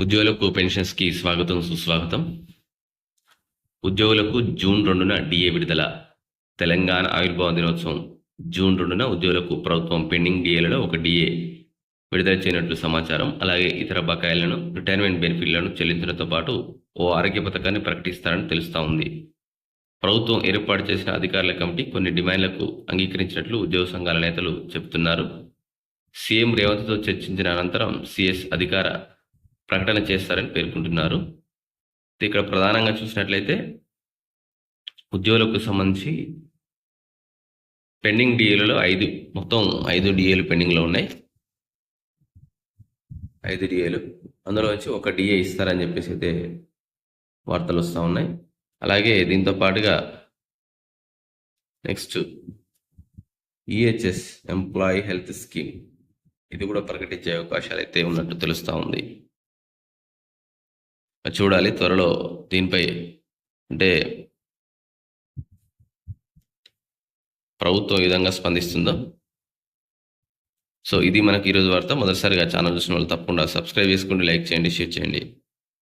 ఉద్యోగులకు పెన్షన్స్కి స్వాగతం సుస్వాగతం. ఉద్యోగులకు జూన్ రెండున డిఏ విడుదల. తెలంగాణ ఆవిర్భావ దినోత్సవం. జూన్ రెండున ఉద్యోగులకు ప్రభుత్వం పెండింగ్ డిఏలలో ఒక డిఏ విడుదల చేయనట్లు సమాచారం. అలాగే ఇతర బకాయిలను రిటైర్మెంట్ బెనిఫిట్లను చెల్లించడంతో పాటు ఓ ఆరోగ్య పథకాన్ని ప్రకటిస్తారని తెలుస్తూ ఉంది. ప్రభుత్వం ఏర్పాటు చేసిన అధికారుల కమిటీ కొన్ని డిమాండ్లకు అంగీకరించినట్లు ఉద్యోగ సంఘాల నేతలు చెబుతున్నారు సీఎం రేవంత్తో చర్చించిన అనంతరం సిఎస్ అధికార ప్రకటన చేస్తారని పేర్కొంటున్నారు. ఇక్కడ ప్రధానంగా చూసినట్లయితే ఉద్యోగులకు సంబంధించి పెండింగ్ డిఏలలో ఐదు మొత్తం ఐదు డిఏలు పెండింగ్లో ఉన్నాయి. ఐదు డిఏలు. అందులో వచ్చి ఒక డిఏ ఇస్తారని చెప్పేసి అయితే వార్తలు వస్తూ ఉన్నాయి. అలాగే దీంతో పాటుగా next EHS employee health scheme. ఇది కూడా ప్రకటించే అవకాశాలు అయితే ఉన్నట్టు తెలుస్తూ ఉంది. చూడాలి త్వరలో దీనిపై అంటే ప్రభుత్వం ఏ విధంగా స్పందిస్తుందో. సో ఇది మనకి ఈరోజు వార్త. మొదటిసారిగా ఛానల్ చూసిన వాళ్ళు తప్పకుండా సబ్స్క్రైబ్ చేసుకోండి లైక్ చేయండి షేర్ చేయండి.